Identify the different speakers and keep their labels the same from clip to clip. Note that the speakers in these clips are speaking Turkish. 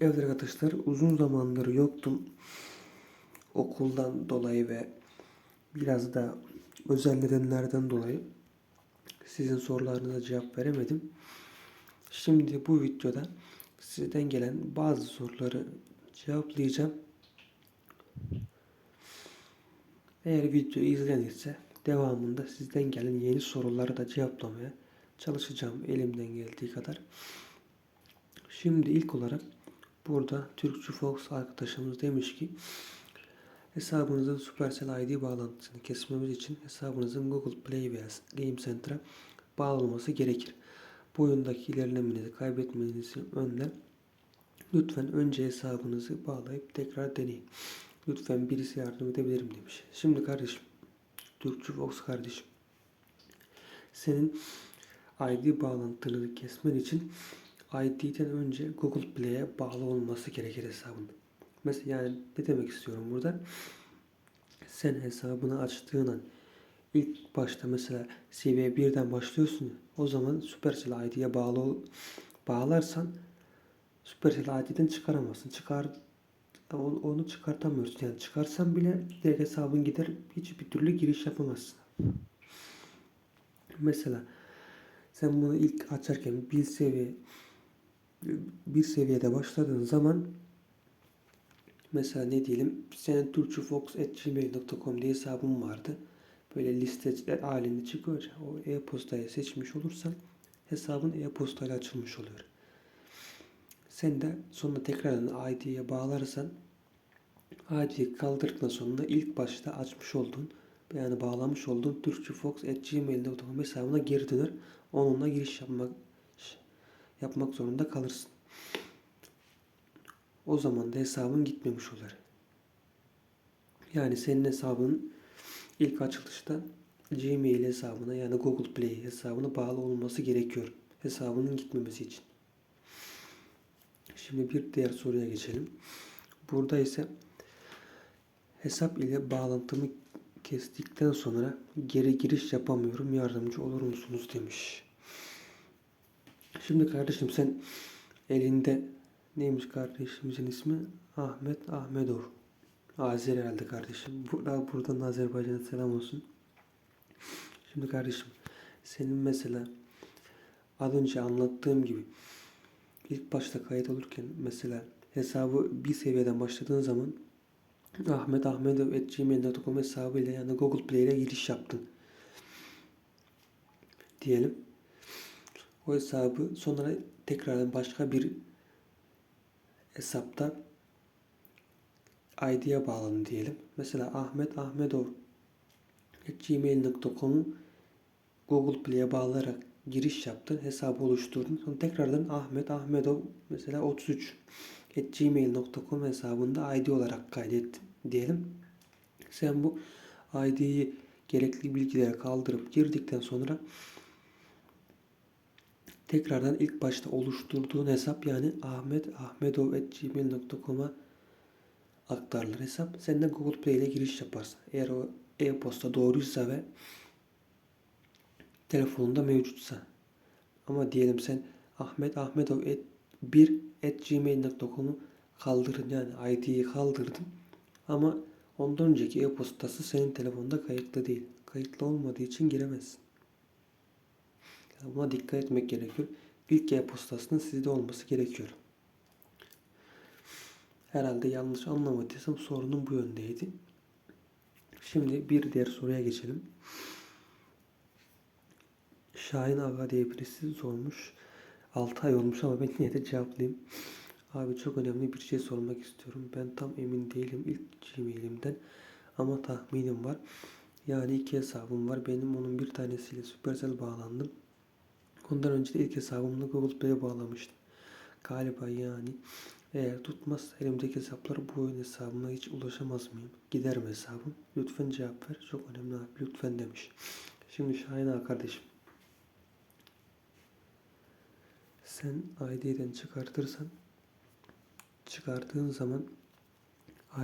Speaker 1: Evet arkadaşlar uzun zamandır yoktum. Okuldan dolayı ve biraz da özel nedenlerden dolayı sizin sorularınıza cevap veremedim. Şimdi bu videoda sizden gelen bazı soruları cevaplayacağım. Eğer video izlenirse devamında sizden gelen yeni soruları da cevaplamaya çalışacağım elimden geldiği kadar. Şimdi ilk olarak burada Türkçü Fox arkadaşımız demiş ki hesabınızın Supercell ID bağlantısını kesmemiz için hesabınızın Google Play veya Game Center'a bağlanması gerekir. Bu oyundaki ilerlemenizi kaybetmenizi önler. Lütfen önce hesabınızı bağlayıp tekrar deneyin. Lütfen birisi yardım edebilirim demiş. Şimdi kardeşim, Türkçü Fox kardeşim. Senin ID bağlantıları kesmen için ID'den önce Google Play'e bağlı olması gerekir hesabın. Mesela yani ne demek istiyorum burada? Sen hesabını açtığın an ilk başta mesela seviye 1'den başlıyorsun. O zaman Supercell ID'ye bağlı bağlarsan Supercell ID'den çıkaramazsın. Çıkar onu çıkartamıyorsun. Yani çıkarsan bile direkt hesabın gider hiçbir türlü giriş yapamazsın. Mesela sen bunu ilk açarken bir seviye bir seviyede başladığın zaman mesela ne diyelim senin turçufox.gmail.com diye hesabın vardı. Böyle listeler halinde çıkıyor. O e-postayı seçmiş olursan hesabın e-postayla açılmış oluyor. Sen de sonra tekrardan ID'ye bağlarsan ID'yi kaldırdıktan sonra ilk başta açmış olduğun yani bağlamış olduğun turçufox.gmail.com hesabına geri döner. Onunla giriş yapmak yapmak zorunda kalırsın. O zaman da hesabın gitmemiş olur. Yani senin hesabın ilk açılışta Gmail hesabına yani Google Play hesabına bağlı olması gerekiyor. Hesabının gitmemesi için. Şimdi bir diğer soruya geçelim. Burada ise hesap ile bağlantımı kestikten sonra geri giriş yapamıyorum. Yardımcı olur musunuz demiş. Şimdi kardeşim sen elinde neymiş kardeşimizin ismi? Ahmet Ahmedov. Azeri herhalde kardeşim. Burada, buradan Azerbaycan'a selam olsun. Şimdi kardeşim senin mesela az önce anlattığım gibi ilk başta kayıt olurken mesela hesabı bir seviyeden başladığın zaman Ahmet Ahmedov gmail.com hesabıyla yani Google Play ile giriş yaptın. Diyelim. O hesabı sonra tekrardan başka bir hesapta ID'ye bağlanın diyelim. Mesela Ahmet Ahmedov gmail.com'u Google Play'e bağlayarak giriş yaptın, hesabı oluşturdun. Sonra tekrardan Ahmet Ahmedov mesela 33 gmail.com hesabında ID olarak kaydettin diyelim. Sen bu ID'yi gerekli bilgilere kaldırıp girdikten sonra tekrardan ilk başta oluşturduğun hesap yani Ahmet Ahmedov.gmail.com'a aktarılır hesap. Sen de Google Play ile giriş yaparsın. Eğer o e-posta doğruysa ve telefonunda mevcutsa. Ama diyelim sen Ahmet Ahmedov et, 1 at gmail.com'u kaldırdın yani ID'yi kaldırdın. Ama ondan önceki e-postası senin telefonda kayıtlı değil. Kayıtlı olmadığı için giremezsin. Buna dikkat etmek gerekiyor. İlk e-postasının sizde olması gerekiyor. Herhalde yanlış anlamadıysam sorunun bu yöndeydi. Şimdi bir diğer soruya geçelim. Şahin Aga diye birisi sormuş. 6 ay olmuş ama ben yine de cevaplayayım. Abi çok önemli bir şey sormak istiyorum. Ben tam emin değilim ilk Gmail'imden ama tahminim var. Yani iki hesabım var. Benim onun bir tanesiyle Supercell bağlandım. Ondan önce de ilk hesabımla Google Play'e bağlamıştım. Galiba yani eğer tutmazsa elimdeki hesaplar bu oyun hesabıma hiç ulaşamaz mıyım? Gider mi hesabım? Lütfen cevap ver. Çok önemli abi. Lütfen demiş. Şimdi Şahin ağa kardeşim. Sen ID'den çıkartırsan çıkarttığın zaman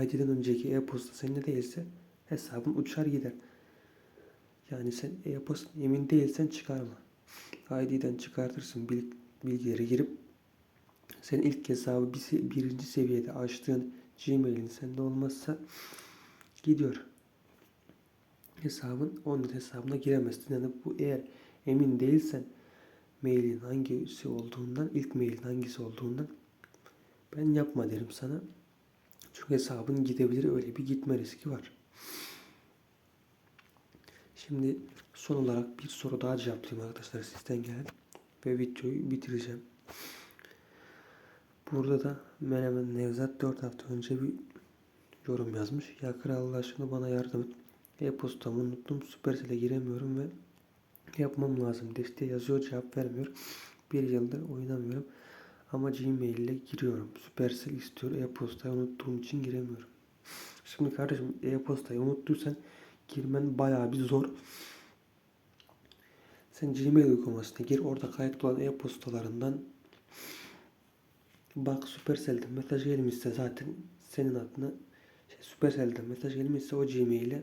Speaker 1: ID'den önceki e-posta seninle değilse hesabın uçar gider. Yani sen e-posta emin değilsen çıkarma. ID'den çıkartırsın bil- bilgileri girip Sen ilk hesabı birinci seviyede açtığın Gmail'in sende olmazsa gidiyor. Hesabın onun hesabına giremezsin. Yani bu eğer emin değilsen mailin hangisi olduğundan, ilk mailin hangisi olduğundan ben yapma derim sana. Çünkü hesabın gidebilir öyle bir gitme riski var. Şimdi son olarak bir soru daha cevaplayayım arkadaşlar sizden gelen ve videoyu bitireceğim. Burada da Menemen Nevzat 4 hafta önce bir yorum yazmış. Ya kral Allah aşkına bana yardım et. E-postamı unuttum. Supercell'e giremiyorum ve yapmam lazım. Desteğe yazıyor cevap vermiyor. Bir yıldır oynamıyorum. Ama Gmail ile giriyorum. Supercell istiyor. E-postayı unuttuğum için giremiyorum. Şimdi kardeşim e-postayı unuttuysan girmen bayağı bir zor. Sen Gmail uygulamasına gir. Orada kayıtlı olan e-postalarından bak Supercell'den mesaj gelmişse zaten senin adına şey, Supercell'den mesaj gelmişse o Gmail'e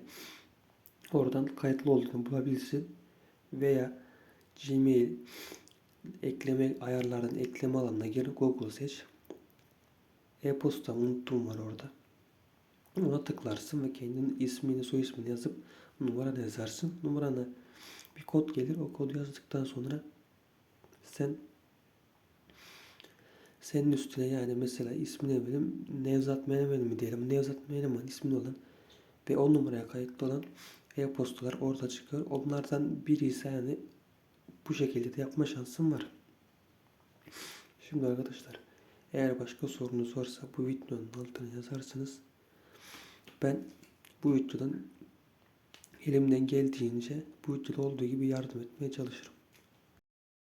Speaker 1: oradan kayıtlı olduğunu bulabilirsin. Veya Gmail ekleme ayarlardan ekleme alanına gir Google seç. E-posta unuttuğum var orada. Ona tıklarsın ve kendinin ismini, soy ismini yazıp numaranı yazarsın. Numarana bir kod gelir. O kodu yazdıktan sonra sen senin üstüne yani mesela ismini benim Nevzat Menemen mi diyelim. Nevzat Menemen ismini olan ve o numaraya kayıtlı olan e-postalar orada çıkıyor. Onlardan biri ise yani bu şekilde de yapma şansın var. Şimdi arkadaşlar eğer başka sorunuz varsa bu videonun altına yazarsınız. Ben bu videodan elimden geldiğince bu videoda olduğu gibi yardım etmeye çalışırım.